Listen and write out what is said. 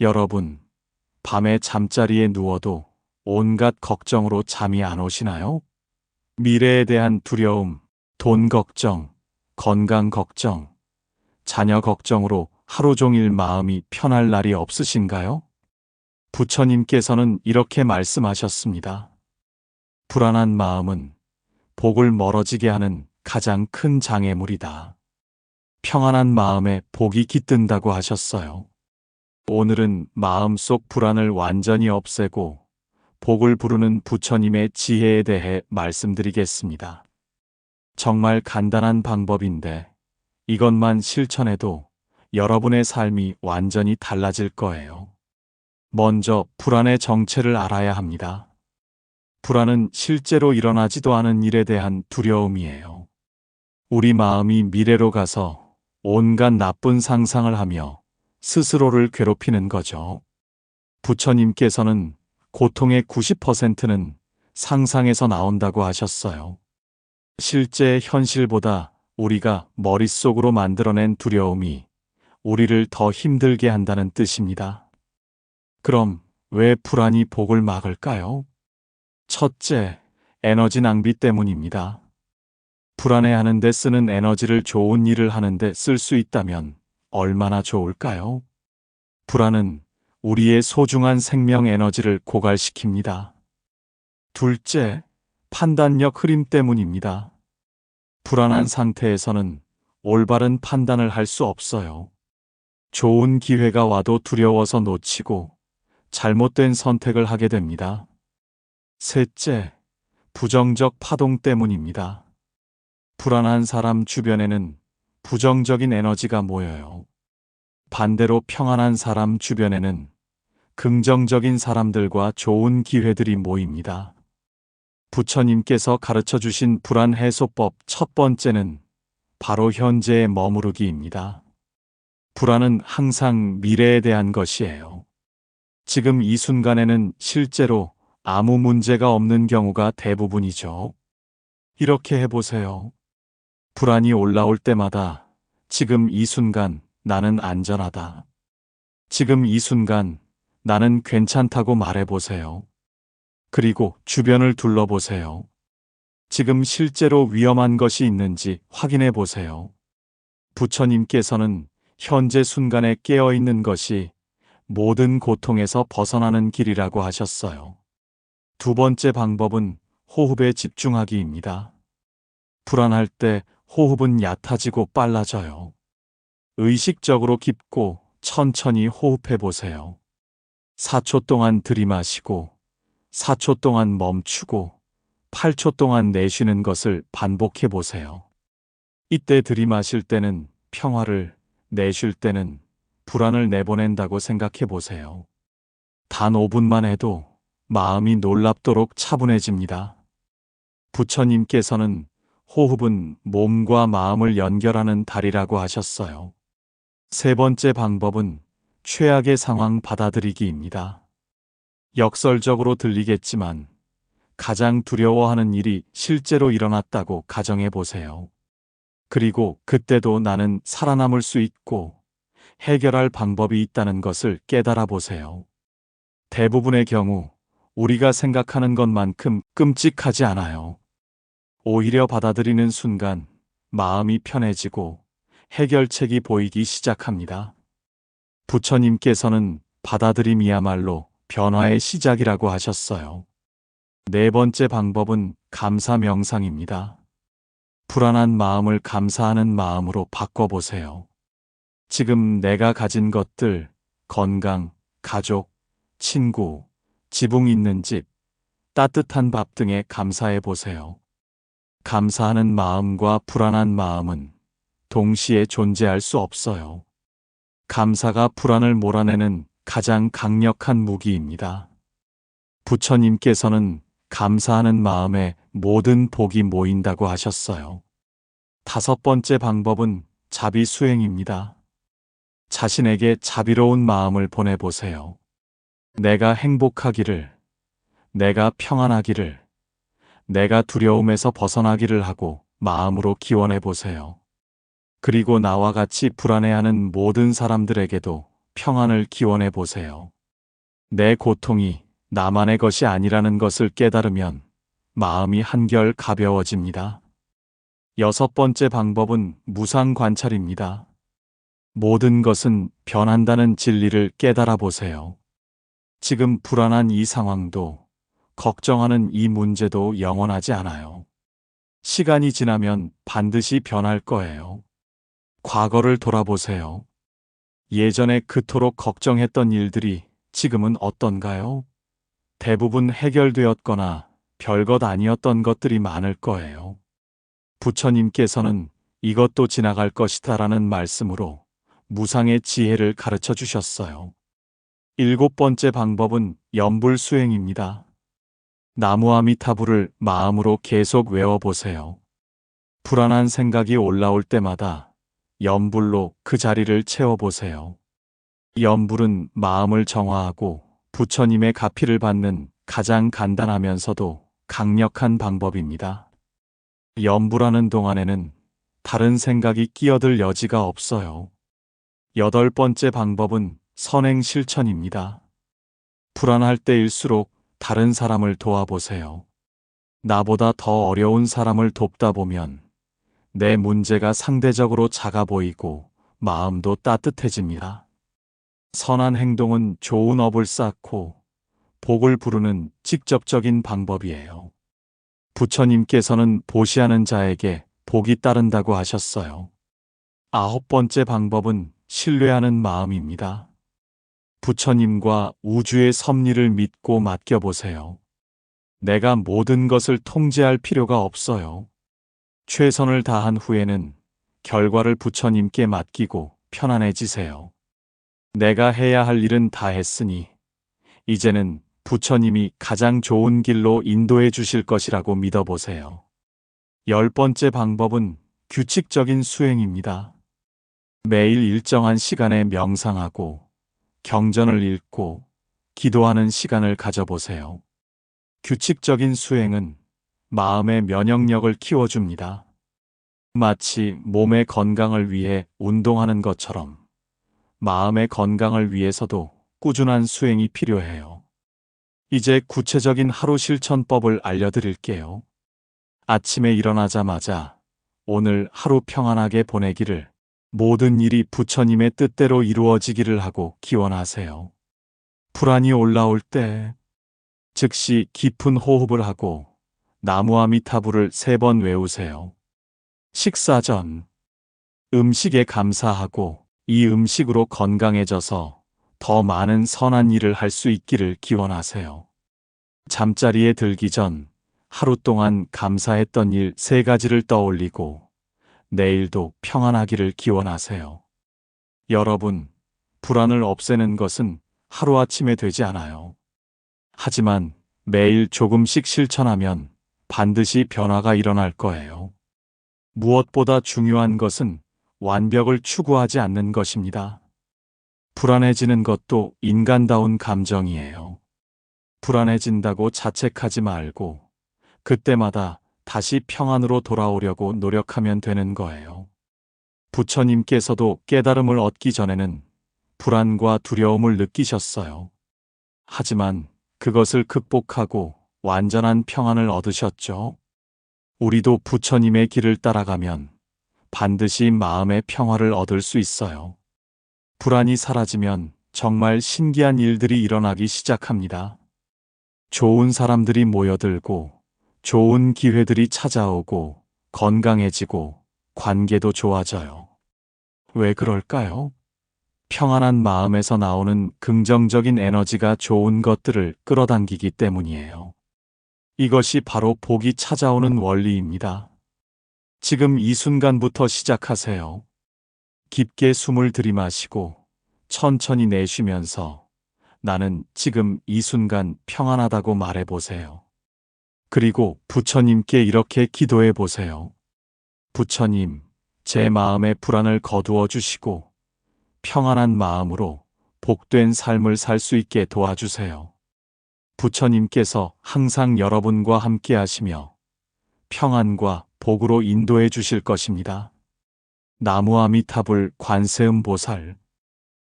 여러분, 밤에 잠자리에 누워도 온갖 걱정으로 잠이 안 오시나요? 미래에 대한 두려움, 돈 걱정, 건강 걱정, 자녀 걱정으로 하루 종일 마음이 편할 날이 없으신가요? 부처님께서는 이렇게 말씀하셨습니다. 불안한 마음은 복을 멀어지게 하는 가장 큰 장애물이다. 평안한 마음에 복이 깃든다고 하셨어요. 오늘은 마음속 불안을 완전히 없애고 복을 부르는 부처님의 지혜에 대해 말씀드리겠습니다. 정말 간단한 방법인데 이것만 실천해도 여러분의 삶이 완전히 달라질 거예요. 먼저 불안의 정체를 알아야 합니다. 불안은 실제로 일어나지도 않은 일에 대한 두려움이에요. 우리 마음이 미래로 가서 온갖 나쁜 상상을 하며 스스로를 괴롭히는 거죠. 부처님께서는 고통의 90%는 상상에서 나온다고 하셨어요. 실제 현실보다 우리가 머릿속으로 만들어낸 두려움이 우리를 더 힘들게 한다는 뜻입니다. 그럼 왜 불안이 복을 막을까요? 첫째, 에너지 낭비 때문입니다. 불안해하는데 쓰는 에너지를 좋은 일을 하는데 쓸 수 있다면 얼마나 좋을까요? 불안은 우리의 소중한 생명 에너지를 고갈시킵니다. 둘째, 판단력 흐림 때문입니다. 불안한 상태에서는 올바른 판단을 할 수 없어요. 좋은 기회가 와도 두려워서 놓치고 잘못된 선택을 하게 됩니다. 셋째, 부정적 파동 때문입니다. 불안한 사람 주변에는 부정적인 에너지가 모여요. 반대로 평안한 사람 주변에는 긍정적인 사람들과 좋은 기회들이 모입니다. 부처님께서 가르쳐 주신 불안 해소법 첫 번째는 바로 현재에 머무르기입니다. 불안은 항상 미래에 대한 것이에요. 지금 이 순간에는 실제로 아무 문제가 없는 경우가 대부분이죠. 이렇게 해보세요. 불안이 올라올 때마다 지금 이 순간 나는 안전하다. 지금 이 순간 나는 괜찮다고 말해보세요. 그리고 주변을 둘러보세요. 지금 실제로 위험한 것이 있는지 확인해 보세요. 부처님께서는 현재 순간에 깨어 있는 것이 모든 고통에서 벗어나는 길이라고 하셨어요. 두 번째 방법은 호흡에 집중하기입니다. 불안할 때 호흡은 얕아지고 빨라져요. 의식적으로 깊고 천천히 호흡해 보세요. 4초 동안 들이마시고 4초 동안 멈추고 8초 동안 내쉬는 것을 반복해 보세요. 이때 들이마실 때는 평화를, 내쉴 때는 불안을 내보낸다고 생각해 보세요. 단 5분만 해도 마음이 놀랍도록 차분해집니다. 부처님께서는 호흡은 몸과 마음을 연결하는 다리라고 하셨어요. 세 번째 방법은 최악의 상황 받아들이기입니다. 역설적으로 들리겠지만 가장 두려워하는 일이 실제로 일어났다고 가정해 보세요. 그리고 그때도 나는 살아남을 수 있고 해결할 방법이 있다는 것을 깨달아 보세요. 대부분의 경우 우리가 생각하는 것만큼 끔찍하지 않아요. 오히려 받아들이는 순간 마음이 편해지고 해결책이 보이기 시작합니다. 부처님께서는 받아들임이야말로 변화의 시작이라고 하셨어요. 네 번째 방법은 감사 명상입니다. 불안한 마음을 감사하는 마음으로 바꿔보세요. 지금 내가 가진 것들, 건강, 가족, 친구, 지붕 있는 집, 따뜻한 밥 등에 감사해 보세요. 감사하는 마음과 불안한 마음은 동시에 존재할 수 없어요. 감사가 불안을 몰아내는 가장 강력한 무기입니다. 부처님께서는 감사하는 마음에 모든 복이 모인다고 하셨어요. 다섯 번째 방법은 자비 수행입니다. 자신에게 자비로운 마음을 보내보세요. 내가 행복하기를, 내가 평안하기를, 내가 두려움에서 벗어나기를 하고 마음으로 기원해 보세요. 그리고 나와 같이 불안해하는 모든 사람들에게도 평안을 기원해 보세요. 내 고통이 나만의 것이 아니라는 것을 깨달으면 마음이 한결 가벼워집니다. 여섯 번째 방법은 무상 관찰입니다. 모든 것은 변한다는 진리를 깨달아 보세요. 지금 불안한 이 상황도 걱정하는 이 문제도 영원하지 않아요. 시간이 지나면 반드시 변할 거예요. 과거를 돌아보세요. 예전에 그토록 걱정했던 일들이 지금은 어떤가요? 대부분 해결되었거나 별것 아니었던 것들이 많을 거예요. 부처님께서는 이것도 지나갈 것이다 라는 말씀으로 무상의 지혜를 가르쳐 주셨어요. 일곱 번째 방법은 염불 수행입니다. 나무아미타불을 마음으로 계속 외워보세요. 불안한 생각이 올라올 때마다 염불로 그 자리를 채워보세요. 염불은 마음을 정화하고 부처님의 가피를 받는 가장 간단하면서도 강력한 방법입니다. 염불하는 동안에는 다른 생각이 끼어들 여지가 없어요. 여덟 번째 방법은 선행 실천입니다. 불안할 때일수록 다른 사람을 도와보세요. 나보다 더 어려운 사람을 돕다 보면 내 문제가 상대적으로 작아 보이고 마음도 따뜻해집니다. 선한 행동은 좋은 업을 쌓고 복을 부르는 직접적인 방법이에요. 부처님께서는 보시하는 자에게 복이 따른다고 하셨어요. 아홉 번째 방법은 신뢰하는 마음입니다. 부처님과 우주의 섭리를 믿고 맡겨보세요. 내가 모든 것을 통제할 필요가 없어요. 최선을 다한 후에는 결과를 부처님께 맡기고 편안해지세요. 내가 해야 할 일은 다 했으니 이제는 부처님이 가장 좋은 길로 인도해 주실 것이라고 믿어보세요. 열 번째 방법은 규칙적인 수행입니다. 매일 일정한 시간에 명상하고 경전을 읽고 기도하는 시간을 가져보세요. 규칙적인 수행은 마음의 면역력을 키워줍니다. 마치 몸의 건강을 위해 운동하는 것처럼 마음의 건강을 위해서도 꾸준한 수행이 필요해요. 이제 구체적인 하루 실천법을 알려드릴게요. 아침에 일어나자마자 오늘 하루 평안하게 보내기를 모든 일이 부처님의 뜻대로 이루어지기를 하고 기원하세요. 불안이 올라올 때 즉시 깊은 호흡을 하고 나무아미타불을 세 번 외우세요. 식사 전 음식에 감사하고 이 음식으로 건강해져서 더 많은 선한 일을 할 수 있기를 기원하세요. 잠자리에 들기 전 하루 동안 감사했던 일 세 가지를 떠올리고 내일도 평안하기를 기원하세요. 여러분, 불안을 없애는 것은 하루아침에 되지 않아요. 하지만 매일 조금씩 실천하면 반드시 변화가 일어날 거예요. 무엇보다 중요한 것은 완벽을 추구하지 않는 것입니다. 불안해지는 것도 인간다운 감정이에요. 불안해진다고 자책하지 말고 그때마다 다시 평안으로 돌아오려고 노력하면 되는 거예요. 부처님께서도 깨달음을 얻기 전에는 불안과 두려움을 느끼셨어요. 하지만 그것을 극복하고 완전한 평안을 얻으셨죠. 우리도 부처님의 길을 따라가면 반드시 마음의 평화를 얻을 수 있어요. 불안이 사라지면 정말 신기한 일들이 일어나기 시작합니다. 좋은 사람들이 모여들고 좋은 기회들이 찾아오고 건강해지고 관계도 좋아져요. 왜 그럴까요? 평안한 마음에서 나오는 긍정적인 에너지가 좋은 것들을 끌어당기기 때문이에요. 이것이 바로 복이 찾아오는 원리입니다. 지금 이 순간부터 시작하세요. 깊게 숨을 들이마시고 천천히 내쉬면서 나는 지금 이 순간 평안하다고 말해보세요. 그리고 부처님께 이렇게 기도해 보세요. 부처님, 제 마음의 불안을 거두어 주시고 평안한 마음으로 복된 삶을 살 수 있게 도와주세요. 부처님께서 항상 여러분과 함께 하시며 평안과 복으로 인도해 주실 것입니다. 나무아미타불 관세음보살